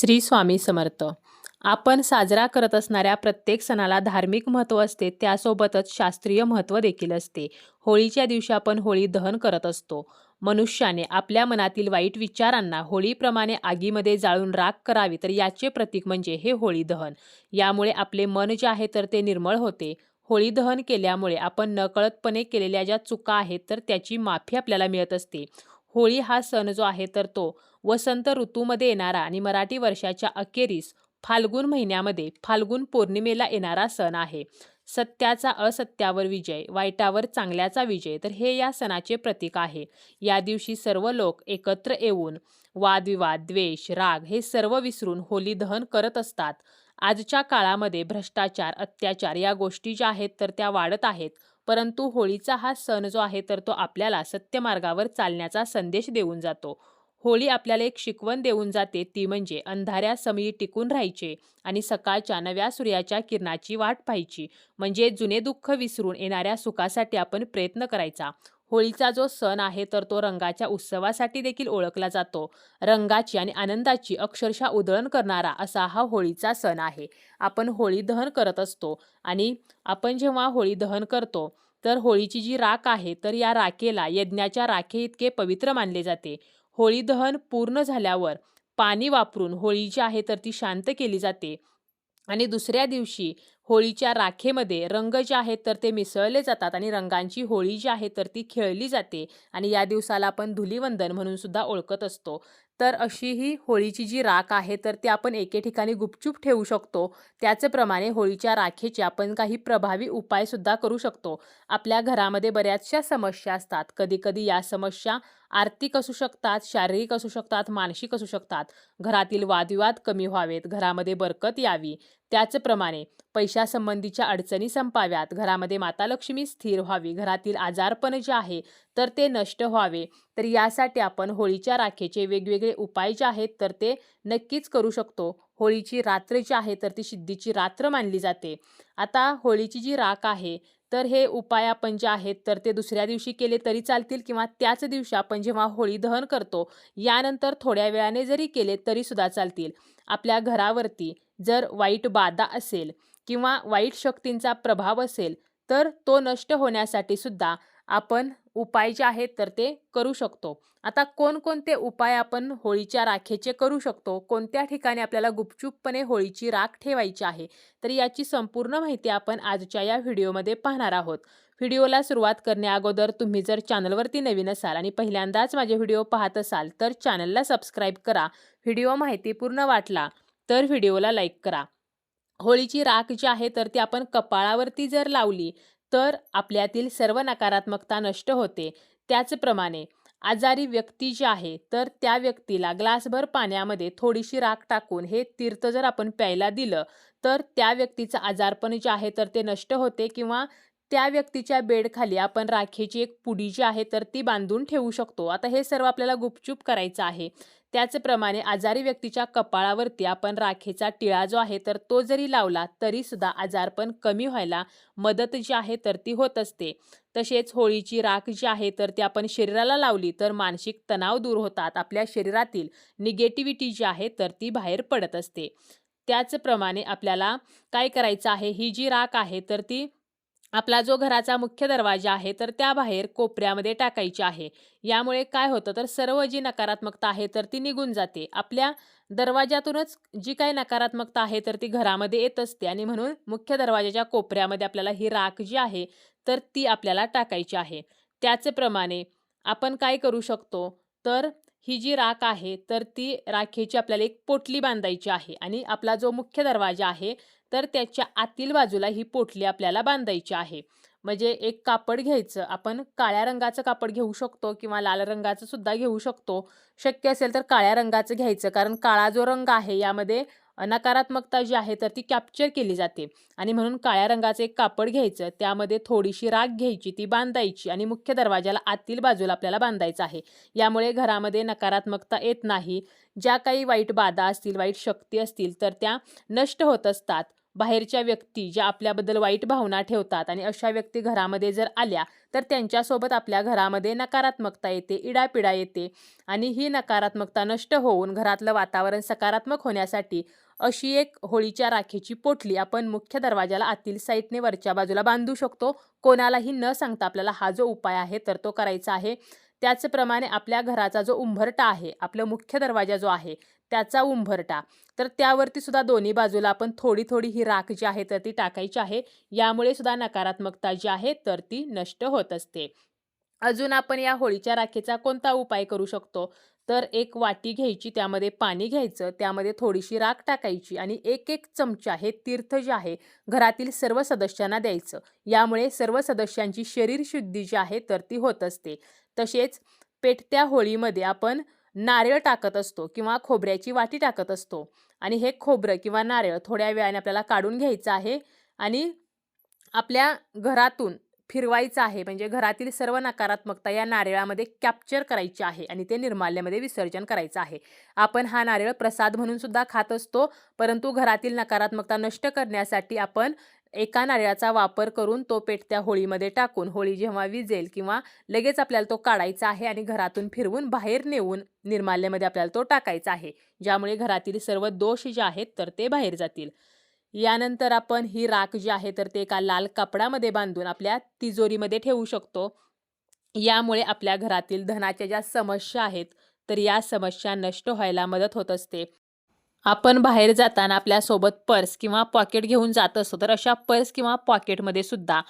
श्री स्वामी समर्थ. आपण साजरा करत असणाऱ्या प्रत्येक सणाला धार्मिक महत्त्व असते त्यासोबतच शास्त्रीय महत्त्व देखील असते. होळीच्या दिवशी आपण होळी दहन करत असतो. मनुष्याने आपल्या मनातील वाईट विचारांना होळीप्रमाणे आगीमध्ये जाळून राख करावी तर याचे प्रतीक म्हणजे हे होळी दहन. यामुळे आपले मन जे आहे तर ते निर्मळ होते. होळी दहन केल्यामुळे आपण नकळतपणे केलेल्या ज्या चुका आहेत तर त्याची माफी आपल्याला मिळत असते. होळी हा सण जो आहे तर तो वसंत ऋतूमध्ये येणारा आणि मराठी वर्षाच्या अखेरीस फाल्गुन महिन्यामध्ये फाल्गुन पौर्णिमेला येणारा सण आहे. सत्याचा असत्यावर विजय वाईटावर चांगल्याचा विजय तर हे या सणाचे प्रतीक आहे. या दिवशी सर्व लोक एकत्र येऊन वादविवाद द्वेष राग हे सर्व विसरून होली दहन करत असतात. आजच्या काळामध्ये भ्रष्टाचार अत्याचार या गोष्टी ज्या आहेत तर त्या वाढत आहेत. परंतु होळीचा हा सण जो आहे तर तो आपल्याला सत्यमार्गावर चालण्याचा संदेश देऊन जातो. होळी आपल्याला एक शिकवण देऊन जाते ती म्हणजे अंधाऱ्या समयी टिकून राहायचे आणि सकाळच्या नव्या सूर्याच्या किरणाची वाट पाहायची. म्हणजे जुने दुःख विसरून येणाऱ्या सुखासाठी आपण प्रयत्न करायचा. होळीचा जो सण आहे तर तो रंगाच्या उत्सवासाठी देखील ओळखला जातो. रंगाची आणि आनंदाची अक्षरशः उधळण करणारा असा हा होळीचा सण आहे. आपण होळी दहन करत असतो आणि आपण जेव्हा होळी दहन करतो तर होळीची जी राख आहे तर या राखेला यज्ञाच्या राखे इतके पवित्र मानले जाते. होळी दहन पूर्ण झाल्यावर पाणी वापरून होळी जी आहे तर ती शांत केली जाते आणि दुसऱ्या दिवशी होळीच्या राखेमध्ये रंग जे आहेत तर ते मिसळले जातात आणि रंगांची होळी जी आहे तर ती खेळली जाते आणि या दिवसाला आपण धुलीवंदन म्हणून सुद्धा ओळखत असतो. तर अशी ही होळीची जी राख आहे तर ती आपण एके ठिकाणी गुपचूप ठेवू शकतो. त्याचप्रमाणे होळीच्या राखेचे आपण काही प्रभावी उपायसुद्धा करू शकतो. आपल्या घरामध्ये बऱ्याचशा समस्या असतात. कधीकधी या समस्या आर्थिक असू शकतात शारीरिक असू शकतात मानसिक असू शकतात. घरातील वादविवाद कमी व्हावेत. घरामध्ये बरकत यावी. त्याचप्रमाणे पैशासंबंधीच्या अडचणी संपाव्यात. घरामध्ये माता लक्ष्मी स्थिर व्हावी. घरातील आजारपण जे आहे तर ते नष्ट व्हावे. तर यासाठी आपण होळीच्या राखेचे वेगवेगळे उपाय जे आहेत तर ते नक्कीच करू शकतो. होळीची रात्र जी आहे तर ती सिद्धीची रात्र मानली जाते. आता होळीची जी राख आहे तर हे उपाय आपण जे आहेत तर ते दुसऱ्या दिवशी केले तरी चालतील किंवा त्याच दिवशी आपण जेव्हा होळी दहन करतो यानंतर थोड्या वेळाने जरी केले तरी सुद्धा चालतील. आपल्या घरावरती जर वाईट बाधा असेल किंवा वाईट शक्तींचा प्रभाव असेल तर तो नष्ट होण्यासाठी सुद्धा आपण उपाय जे आहेत तर ते करू शकतो. आता कोणकोणते उपाय आपण होळीच्या राखेचे करू शकतो? कोणत्या ठिकाणी आपल्याला गुपचूपपणे होळीची राख ठेवायची आहे? तर याची संपूर्ण माहिती आपण आजच्या या व्हिडिओमध्ये पाहणार आहोत. व्हिडिओला सुरुवात करण्याअगोदर तुम्ही जर चॅनलवरती नवीन असाल आणि पहिल्यांदाच माझे व्हिडिओ पाहत असाल तर चॅनलला सबस्क्राईब करा. व्हिडिओ माहिती पूर्ण वाटला तर व्हिडिओला लाईक करा. होळीची राख जी आहे तर ती आपण कपाळावरती जर लावली तर आपल्यातील सर्व नकारात्मकता नष्ट होते. त्याचप्रमाणे आजारी व्यक्ती जी आहे तर त्या व्यक्तीला ग्लासभर पाण्यामध्ये थोडीशी राख टाकून हे तीर्थ जर आपण प्यायला दिलं तर त्या व्यक्तीचं आजारपण जे आहे तर ते नष्ट होते किंवा त्या व्यक्तीच्या बेडखाली आपण राखेची एक पुडी जी आहे तर ती बांधून ठेवू शकतो. आता हे सर्व आपल्याला गुपचूप करायचं आहे. त्याचप्रमाणे आजारी व्यक्तीच्या कपाळावरती आपण राखेचा टिळा जो आहे तर तो जरी लावला तरी सुद्धा आजारपण कमी व्हायला मदत जी आहे तर ती होत असते. तसेच होळीची राख जी आहे तर ती आपण शरीराला लावली तर मानसिक तणाव दूर होतात. आपल्या शरीरातील निगेटिव्हिटी जी आहे तर ती बाहेर पडत असते. त्याचप्रमाणे आपल्याला काय करायचं आहे ही जी राख आहे तर ती आपला जो घराचा मुख्य दरवाजा आहे तर त्या बाहेर कोपऱ्यामध्ये टाकायची आहे. यामुळे काय होतं तर सर्व जी नकारात्मकता आहे तर ती निघून जाते. आपल्या दरवाजातूनच जी काही नकारात्मकता आहे तर ती घरामध्ये येत असते. आणि म्हणून मुख्य दरवाजाच्या कोपऱ्यामध्ये आपल्याला ही राख जी आहे तर ती आपल्याला टाकायची आहे. त्याचप्रमाणे आपण काय करू शकतो तर ही जी राख आहे तर ती राखेची आपल्याला एक पोटली बांधायची आहे. आणि आपला जो मुख्य दरवाजा आहे तर त्याच्या आतील बाजूला ही पोटली आपल्याला बांधायची आहे. म्हणजे एक कापड घ्यायचं. आपण काळ्या रंगाचं कापड घेऊ शकतो किंवा लाल रंगाचं सुद्धा घेऊ शकतो. शक्य असेल तर काळ्या रंगाचं घ्यायचं. कारण काळा जो रंग आहे यामध्ये नकारात्मकता जी आहे तर ती कॅप्चर केली जाते. आणि म्हणून काळ्या रंगाचं एक कापड घ्यायचं. त्यामध्ये थोडीशी राख घ्यायची. ती बांधायची. आणि मुख्य दरवाजाला आतील बाजूला आपल्याला बांधायचं आहे. यामुळे घरामध्ये नकारात्मकता येत नाही. ज्या काही वाईट बाधा असतील वाईट शक्ती असतील तर त्या नष्ट होत असतात. बाहेरच्या व्यक्ती ज्या आपल्याबद्दल वाईट भावना ठेवतात आणि अशा व्यक्ती घरामध्ये जर आल्या तर त्यांच्यासोबत आपल्या घरामध्ये नकारात्मकता येते इडापिडा येते आणि ही नकारात्मकता नष्ट होऊन घरातलं वातावरण सकारात्मक होण्यासाठी अशी एक होळीच्या राखेची पोटली आपण मुख्य दरवाजाला आतील साईडने वरच्या बाजूला बांधू शकतो. कोणालाही न सांगता आपल्याला हा जो उपाय आहे तर तो करायचा आहे. त्याचप्रमाणे आपल्या घराचा जो उंभरटा आहे आपलं मुख्य दरवाजा जो आहे त्याचा उंभरटा. तर त्यावरती सुद्धा दोन्ही बाजूला आपण थोडी थोडी ही राख जी आहे तर ती टाकायची आहे. यामुळे सुद्धा नकारात्मकता जी आहे तर ती नष्ट होत असते. अजून आपण या होळीच्या राखेचा कोणता उपाय करू शकतो? तर एक वाटी घ्यायची त्यामध्ये पाणी घ्यायचं त्यामध्ये थोडीशी राख टाकायची आणि एक एक चमचा हे तीर्थ जे आहे घरातील सर्व सदस्यांना द्यायचं. यामुळे सर्व सदस्यांची शरीर शुद्धी जी आहे तर ती होत असते. तसेच पेटत्या होळीमध्ये आपण नारळ टाकत असतो किंवा खोबऱ्याची वाटी टाकत असतो. आणि हे खोबरं किंवा नारळ थोड्या वेळाने आपल्याला काढून घ्यायचं आहे आणि आपल्या घरातून फिरवायचं आहे. म्हणजे घरातील सर्व नकारात्मकता या नारळामध्ये कॅप्चर करायची आहे आणि ते निर्माल्यामध्ये विसर्जन करायचं आहे. आपण हा नारळ प्रसाद म्हणून सुद्धा खात असतो परंतु घरातील नकारात्मकता नष्ट करण्यासाठी आपण एका नारळाचा वापर करून तो पेटत्या होळीमध्ये टाकून होळी जेव्हा विजेल किंवा लगेच आपल्याला तो काढायचा आहे आणि घरातून फिरवून बाहेर नेऊन निर्माल्यामध्ये आपल्याला तो टाकायचा आहे ज्यामुळे घरातील सर्व दोष जे आहेत तर ते बाहेर जातील. यानंतर आपण ही राख जी आहे तर ते एका लाल कापडामध्ये बांधून आपल्या तिजोरीमध्ये ठेवू शकतो. यामुळे आपल्या घरातील धनाच्या ज्या समस्या आहेत तर या समस्या नष्ट व्हायला मदत होत असते. आपण बाहेर जाताना आपल्यासोबत पर्स किंवा पॉकेट घेऊन जात असतो तर अशा पर्स किंवा पॉकेटमध्ये सुद्धा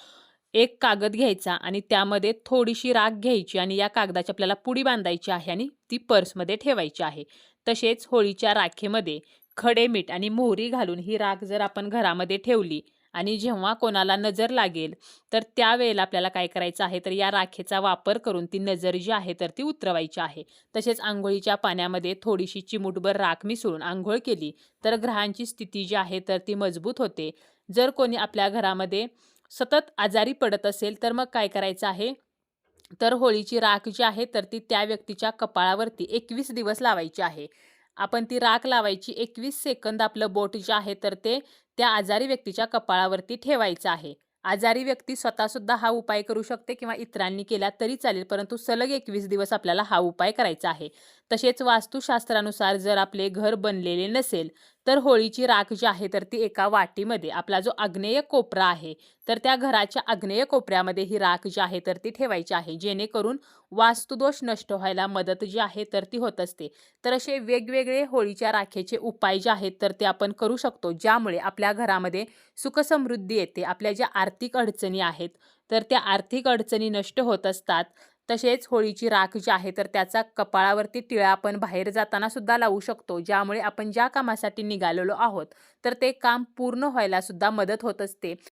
एक कागद घ्यायचा आणि त्यामध्ये थोडीशी राख घ्यायची आणि या कागदाची आपल्याला पुडी बांधायची आहे आणि ती पर्समध्ये ठेवायची आहे. तसेच होळीच्या राखेमध्ये खडे मीठ आणि मोहरी घालून ही राख जर आपण घरामध्ये ठेवली आणि जेव्हा कोणाला नजर लागेल तर त्यावेळेला आपल्याला काय करायचं आहे तर या राखेचा वापर करून ती नजर जी आहे तर ती उतरवायची आहे. तसेच आंघोळीच्या पाण्यामध्ये थोडीशी चिमूटभर राख मिसळून आंघोळ केली तर ग्रहांची स्थिती जी आहे तर ती मजबूत होते. जर कोणी आपल्या घरामध्ये सतत आजारी पडत असेल तर मग काय करायचं आहे तर होळीची राख जी आहे तर ती त्या व्यक्तीच्या कपाळावरती एकवीस दिवस लावायची आहे. आपण ती राख लावायची एकवीस सेकंद आपलं बोट जे आहे तर ते त्या आजारी व्यक्तीच्या कपाळावरती ठेवायचा आहे. आजारी व्यक्ती स्वतःसुद्धा हा उपाय करू शकते किंवा इतरांनी केला तरी चालेल परंतु सलग एकवीस दिवस आपल्याला हा उपाय करायचा आहे. तसेच वास्तुशास्त्रानुसार जर आपले घर बनलेले नसेल तर होळीची राख जी आहे तर ती एका वाटीमध्ये आपला जो आग्नेय कोपरा आहे तर त्या घराच्या आग्नेय कोपऱ्यामध्ये ही राख जी आहे तर ती ठेवायची आहे. जेणेकरून वास्तुदोष नष्ट व्हायला मदत जी आहे तर ती होत असते. तर असे वेगवेगळे होळीच्या राखेचे उपाय जे आहेत तर ते आपण करू शकतो ज्यामुळे आपल्या घरामध्ये सुखसमृद्धी येते. आपल्या ज्या आर्थिक अडचणी आहेत तर त्या आर्थिक अडचणी नष्ट होत असतात. तसेच होळीची राख जी आहे तर त्याचा कपाळावरती टिळा आपण बाहेर जाताना सुद्धा लावू शकतो ज्यामुळे आपण ज्या कामासाठी निघालेलो आहोत तर ते काम पूर्ण व्हायला सुद्धा मदत होत असते.